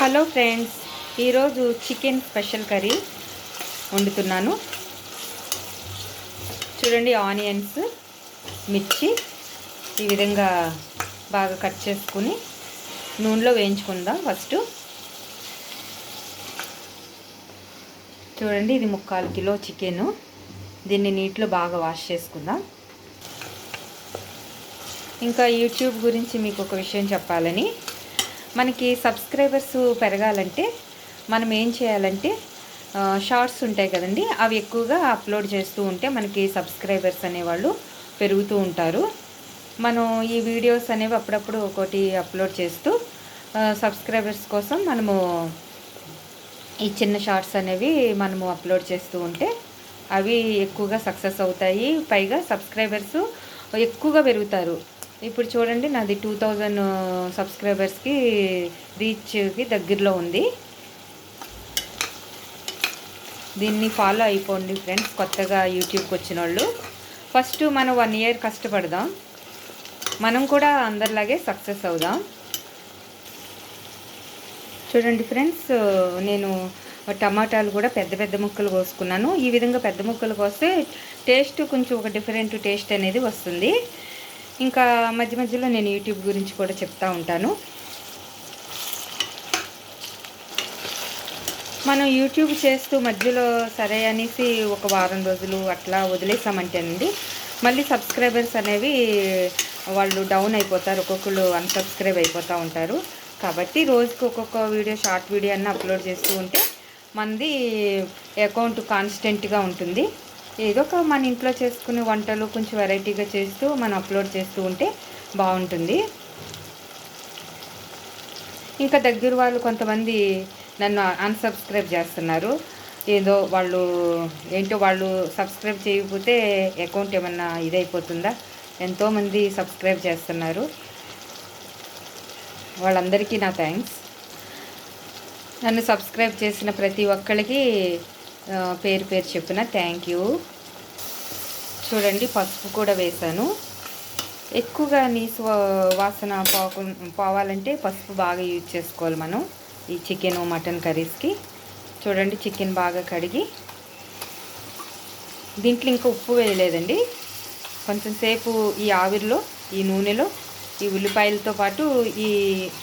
Hello friends ఈరోజు chicken special curry వండుతున్నాను. చూడండి ఆనియన్స్ మిర్చి ఈ విధంగా బాగా కట్ చేసుకుని నూనెలో వేయించుకుందాం ఫస్ట్. చూడండి ఇది ముక్కాలు కిలో చికెను. దీన్ని నీటిలో బాగా వాష్ చేసుకుందాం. ఇంకా యూట్యూబ్ గురించి మీకు ఒక విషయం చెప్పాలని మనకి సబ్స్క్రైబర్స్ పెరగాలంటే మనం ఏం చేయాలంటే షార్ట్స్ ఉంటాయి కదండి అవి ఎక్కువగా అప్లోడ్ చేస్తూ ఉంటే మనకి సబ్స్క్రైబర్స్ అనేవాళ్ళు పెరుగుతూ ఉంటారు. మనం ఈ వీడియోస్ అనేవి అప్పుడప్పుడు ఒకటి అప్లోడ్ చేస్తూ సబ్స్క్రైబర్స్ కోసం మనము ఈ చిన్న షార్ట్స్ అనేవి మనము అప్లోడ్ చేస్తూ ఉంటే అవి ఎక్కువగా సక్సెస్ అవుతాయి. పైగా సబ్స్క్రైబర్స్ ఎక్కువగా పెరుగుతారు. ఇప్పుడు చూడండి నాది టూ థౌజండ్ సబ్స్క్రైబర్స్కి రీచ్కి దగ్గరలో ఉంది. దీన్ని ఫాలో అయిపోండి ఫ్రెండ్స్ కొత్తగా యూట్యూబ్కి వచ్చిన వాళ్ళు ఫస్ట్ మనం వన్ ఇయర్ కష్టపడదాం. మనం కూడా అందరిలాగే సక్సెస్ అవుదాం. చూడండి ఫ్రెండ్స్ నేను టమాటాలు కూడా పెద్ద పెద్ద ముక్కలు కోసుకున్నాను. ఈ విధంగా పెద్ద ముక్కలు కోస్తే టేస్ట్ కొంచెం ఒక డిఫరెంట్ టేస్ట్ అనేది వస్తుంది. ఇంకా మధ్య మధ్యలో నేను యూట్యూబ్ గురించి కూడా చెప్తా ఉంటాను. మనం యూట్యూబ్ చేస్తూ మధ్యలో సరే అనేసి ఒక వారం రోజులు అట్లా వదిలేసామంటేనండి మళ్ళీ సబ్స్క్రైబర్స్ అనేవి వాళ్ళు డౌన్ అయిపోతారు ఒక్కొక్కరు అన్సబ్స్క్రైబ్ అయిపోతూ ఉంటారు. కాబట్టి రోజుకి ఒక్కొక్క వీడియో షార్ట్ వీడియో అన్న అప్లోడ్ చేస్తూ ఉంటే మనది అకౌంట్ కాన్స్టెంట్గా ఉంటుంది. ఏదో ఒక మన ఇంట్లో చేసుకునే వంటలు కొంచెం వెరైటీగా చేస్తూ మనం అప్లోడ్ చేస్తూ ఉంటే బాగుంటుంది. ఇంకా దగ్గర వాళ్ళు కొంతమంది నన్ను అన్సబ్స్క్రైబ్ చేస్తున్నారు. ఏదో వాళ్ళు ఏంటో వాళ్ళు సబ్స్క్రైబ్ చేయకపోతే అకౌంట్ ఏమన్నా ఇదైపోతుందా? ఎంతోమంది సబ్స్క్రైబ్ చేస్తున్నారు. వాళ్ళందరికీ నా థ్యాంక్స్ నన్ను సబ్స్క్రైబ్ చేసిన ప్రతి ఒక్కరికి పేరు పేరు చెప్పిన థ్యాంక్ యూ చూడండి పసుపు కూడా వేసాను ఎక్కువగా నీసు వాసన పోకు పోవాలంటే పసుపు బాగా యూజ్ చేసుకోవాలి మనం ఈ చికెన్ మటన్ కర్రీస్కి చూడండి చికెన్ బాగా కడిగి. దీంట్లో ఇంకా ఉప్పు వేయలేదండి. కొంచెం సేపు ఈ ఆవిరిలో ఈ నూనెలో ఈ ఉల్లిపాయలతో పాటు ఈ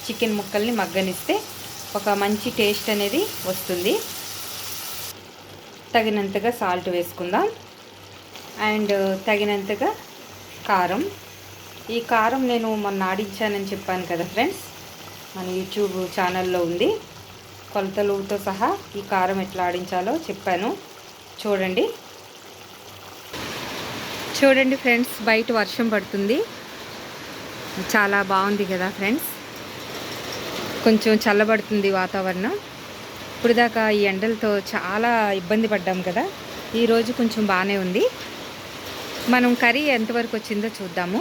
చికెన్ ముక్కల్ని మగ్గనిస్తే ఒక మంచి టేస్ట్ అనేది వస్తుంది. తగినంతగా సాల్ట్ వేసుకుందాం. అండ్ తగినంతగా కారం. ఈ కారం నేను మొన్న ఆడించానని చెప్పాను కదా ఫ్రెండ్స్ మన యూట్యూబ్ ఛానల్లో ఉంది. కొలతలుతో సహా ఈ కారం ఎట్లా ఆడించాలో చెప్పాను. చూడండి. చూడండి ఫ్రెండ్స్ బయట వర్షం పడుతుంది. చాలా బాగుంది కదా ఫ్రెండ్స్ కొంచెం చల్లబడుతుంది వాతావరణం. ఇప్పుడు దాకా ఈ ఎండలతో చాలా ఇబ్బంది పడ్డాం కదా. ఈరోజు కొంచెం బాగానే ఉంది. మనం కర్రీ ఎంతవరకు వచ్చిందో చూద్దాము.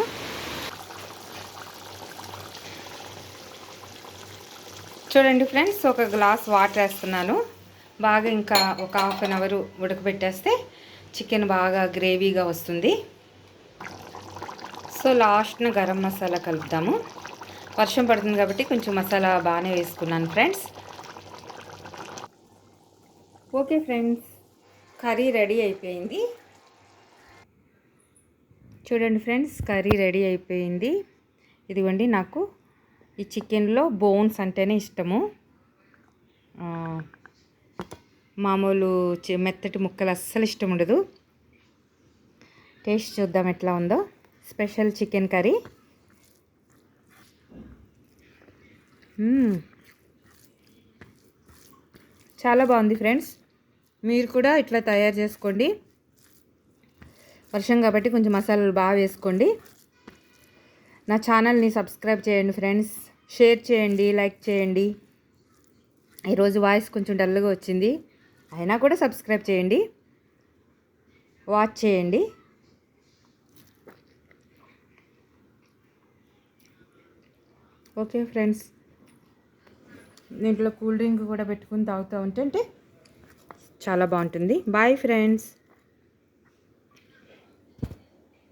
చూడండి ఫ్రెండ్స్ ఒక గ్లాస్ వాటర్ వేస్తున్నాను. బాగా ఇంకా ఒక హాఫ్ అన్ అవర్ ఉడకబెట్టేస్తే చికెన్ బాగా గ్రేవీగా వస్తుంది. సో లాస్ట్న గరం మసాలా కలుపుతాము వర్షం పడుతుంది కాబట్టి కొంచెం మసాలా బాగానే వేసుకున్నాను friends. Okay friends curry ready అయిపోయింది. చూడండి ఫ్రెండ్స్ కర్రీ రెడీ అయిపోయింది. ఇదిగోండి నాకు ఈ చికెన్లో బోన్స్ అంటేనే ఇష్టము. మామూలు మెత్తటి ముక్కలు అస్సలు ఇష్టం ఉండదు. టేస్ట్ చూద్దాం ఎట్లా ఉందో. Special chicken curry. చాలా బాగుంది ఫ్రెండ్స్. మీరు కూడా ఇట్లా తయారు చేసుకోండి. వర్షం కాబట్టి కొంచెం మసాలాలు బాగా వేసుకోండి. నా ఛానల్ని సబ్స్క్రైబ్ చేయండి ఫ్రెండ్స్. షేర్ చేయండి లైక్ చేయండి. ఈరోజు వాయిస్ కొంచెం డల్గా వచ్చింది. అయినా కూడా సబ్స్క్రైబ్ చేయండి. వాచ్ చేయండి. Okay friends. దీంట్లో కూల్ డ్రింక్ కూడా పెట్టుకుని తాగుతూ ఉంటే చాలా బాగుంటుంది. Bye friends.